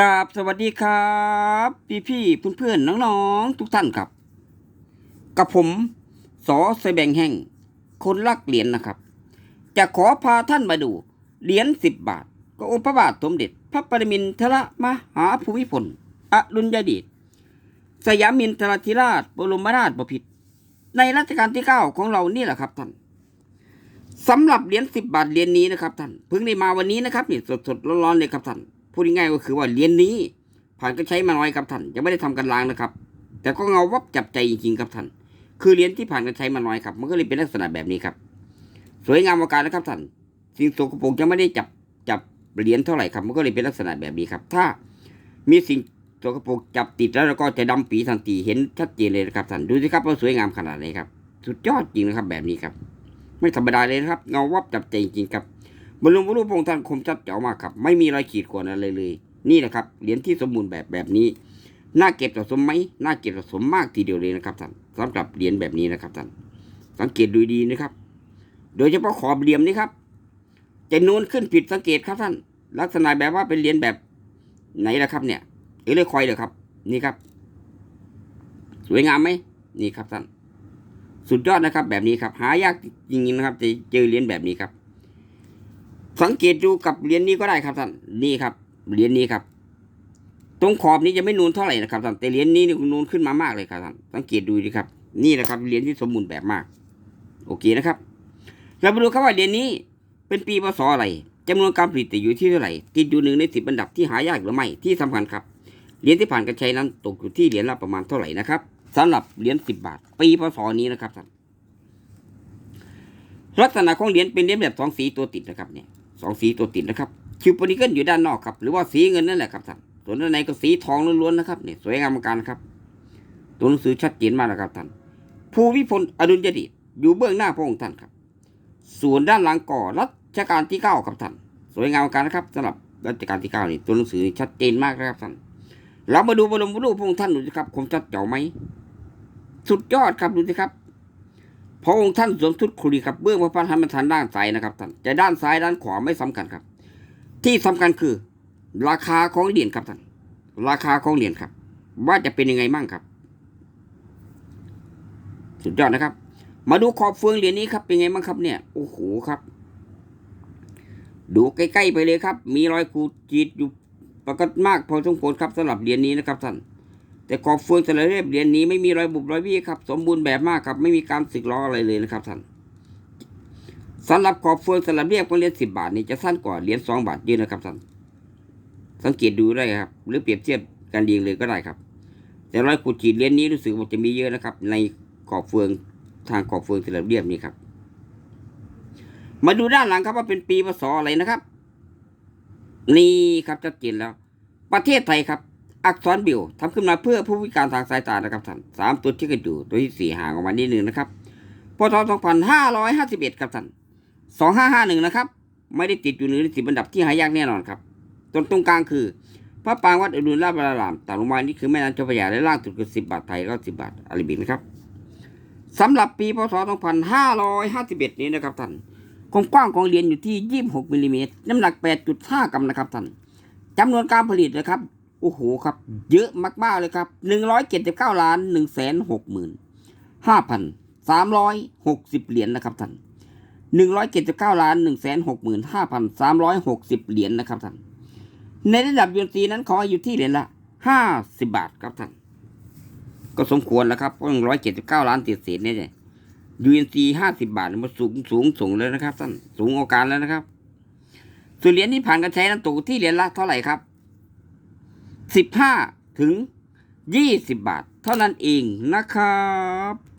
กราบสวัสดีครับ พี่พี่เพื่อนเพื่อนๆน้องๆทุกท่านครับ กับผมสอเสแบงแห่ง คนรักเหรียญนะครับ จะขอพาท่านมาดู เหรียญสิบบาท ก็องค์พระบาทสมเด็จ พระปรมินทรมหาภูมิพลอดุลยเดชสยามินทรธิราชบรมราชบพิตรในรัชกาลที่เก้าของเรานี่แหละครับท่านสำหรับเหรียญสิบบาทเหรียญนี้นะครับท่านเพิ่งได้มาวันนี้นะครับนี่สดๆร้อนๆเลยครับท่าน พูดง่ายๆก็คือว่าเหรียญนี้ ผ่านก็ใช้มาน้อยครับท่านยังไม่ได้ทำกันล้างนะครับ แต่ก็เงาวับจับใจจริงๆครับท่านคือเหรียญที่ผ่านการใช้มาน้อยครับ มันก็เลยเป็นลักษณะแบบนี้ครับ สวยงามอาการนะครับท่านสิ่งสกปรกยังไม่ได้จับจับเหรียญเท่าไหร่ครับ มันก็เลยเป็นลักษณะแบบนี้ครับ ถ้ามีสิ่งสกปรกจับติดแล้วแล้วก็จะดำปีทันทีเห็นชัดเจนเลยนะครับท่านดูสิครับว่าสวยงามขนาดไหนครับ สุดยอดจริงนะครับแบบนี้ครับ ไม่ธรรมดาเลยนะครับเงาวับจับใจจริงครับ บรรลุบรรลุพระองค์ท่านคมชัดเจ๋วมากครับ ไม่มีรอยขีดข่วนอะไรเลย นี่แหละครับเหรียญที่สมบูรณ์แบบแบบนี้น่าเก็บสะสมไหมน่าเก็บสะสมมากทีเดียวเลยนะครับท่านสำหรับเหรียญแบบนี้นะครับท่านสังเกตดูดีนะครับ โดยเฉพาะขอบเหลี่ยมนี้ครับจะนูนขึ้นผิดสังเกตครับท่าน ลักษณะแบบว่าเป็นเหรียญแบบไหนล่ะครับ เนี่ยเอเลคอยเลยครับ นี่ครับ สวยงามไหมนี่ครับท่าน สุดยอดนะครับ แบบนี้ครับ หายากจริงๆนะครับ จะเจอเหรียญแบบนี้ครับ สังเกตดูกับเหรียญนี้ก็ได้ครับท่านนี่ครับเหรียญนี้ครับ ตรงขอบนี้จะไม่นูนเท่าไหร่นะครับท่านแต่เหรียญนี้นี่นูนขึ้นมามากเลยครับท่านสังเกตดูดีครับ นี่นะครับเหรียญที่สมบูรณ์แบบมาก โอเคนะครับ เรามาดูครับว่าเหรียญนี้เป็นปีพศอะไรจำนวนการผลิตอยู่ที่เท่าไหร่ติดอยู่หนึ่งในสิบอันดับที่หายากหรือไม่ที่สำคัญครับเหรียญที่ผ่านการใช้นั้นตกอยู่ที่เหรียญละประมาณเท่าไหร่นะครับสำหรับเหรียญสิบบาท ปีพศนี้นะครับท่านลักษณะของเหรียญเป็นเหรียญแบบสองสีตัวติดนะครับเนี่ย สองสีตัวติดนะครับคิวโพนิเกิลอยู่ด้านนอกครับหรือว่าสีเงินนั่นแหละครับท่านส่วนด้านในก็สีทองล้วนๆนะครับเนี่ยสวยงามมือนกันครับ ตัวหนังสือชัดเจนมากนะครับท่านภูวิพลอดุลยเดชอยู่เบื้องหน้าพระองค์ท่านครับ ส่วนด้านหลังก่อรัชกาลที่เก้าครับท่านสวยงามมือนกันนะครับสำหรับรัชกาลที่เก้านี่ตัวหนังสือชัดเจนมากนะครับท่านเรามาดูบรมรูปพระองค์ท่านดูสิครับคมชัดเจ๋วไหมสุดยอดครับดูสิครับ พระองค์ท่านสวมชุดคุรีครับเบื้องพระพันธมันทันด้านซ้ายนะครับท่านจะด้านซ้ายด้านขวาไม่สำคัญครับ ที่สำคัญคือ ราคาของเหรียญครับท่านราคาของเหรียญครับ ว่าจะเป็นยังไงมั่งครับ สุดยอดนะครับ มาดูขอบเฟืองเหรียญนี้ครับเป็นไงบ้างครับเนี่ยโอ้โหครับ ดูใกล้ๆไปเลยครับ มีรอยขูดจีดอยู่ปรากฏมากพอสมควรครับสำหรับเหรียญนี้นะครับท่าน แต่ขอบเฟืองแต่ละเรียบเหรียญนี้ไม่มีรอยบุบรอยบี้ครับ สมบูรณ์แบบมากครับ ไม่มีการสึกล้ออะไรเลยนะครับท่านสำหรับขอบเฟืองสลับเรียบของเหรียญสิบบาทนี่จะสั้นกว่าเหรียญสองบาทเยอะนะครับท่านสังเกตดูได้ครับ หรือเปรียบเทียบกันเรียงเลยก็ได้ครับ แต่รอยขูดจีดเหรียญนี้รู้สึกว่าจะมีเยอะนะครับ ในขอบเฟืองทางขอบเฟืองสลับเรียบนี้ครับ มาดูด้านหลังครับว่าเป็นปีพศอะไรนะครับ นี่ครับชัดเจนแล้ว ประเทศไทยครับ อักษรบิวทำขึ้นมาเพื่อผู้พิการทางสายตานะครับท่านสามตัวที่กันอยู่ตัวที่สี่ห่างออกมานิดนึงนะครับพศสองพันห้าร้อยห้าสิบเอ็ดครับท่านสองห้าห้าหนึ่งนะครับไม่ได้ติดอยู่ในสิบอันดับที่หายากแน่นอนครับตรงตรงกลางคือ พระปรางวัดอดุลราชบารามต่างลงมานี่คือแม่น้ำเจ้าพระยาและล่างสุดคือสิบบาทไทยแล้วสิบบาทอาราบินครับสำหรับปีพศสองพันห้าร้อยห้าสิบเอ็ดนี้นะครับท่านความกว้างของเหรียญอยู่ที่ 26มิลลิเมตรน้ำหนัก 8.5 กรัมนะครับท่านจำนวนการผลิตนะครับ โอ้โหครับ เยอะมากๆเลยครับหนึ่งร้อยเจ็ดสิบเก้าล้านหนึ่งแสนหกหมื่นห้าพันสามร้อยหกสิบเหรียญนะครับท่านหนึ่งร้อยเจ็ดสิบเก้าล้านหนึ่งแสนหกหมื่นห้าพันสามร้อยหกสิบเหรียญนะครับท่านในระดับยูนซีนั้นขออยู่ที่เหรียญละห้าสิบบาทครับท่านก็สมควรแล้วครับหนึ่งร้อยเจ็ดสิบเก้าล้านเศษเศษเนี่ยยูเอ็นซีห้าสิบบาทมันสูงสูงสูงแล้วนะครับท่านสูงโอกาสแล้วนะครับส่วนเหรียญที่ผ่านการใช้นั้นตกที่เหรียญละเท่าไหร่ครับ สิบห้าถึงยี่สิบบาท เท่านั้นเองนะครับ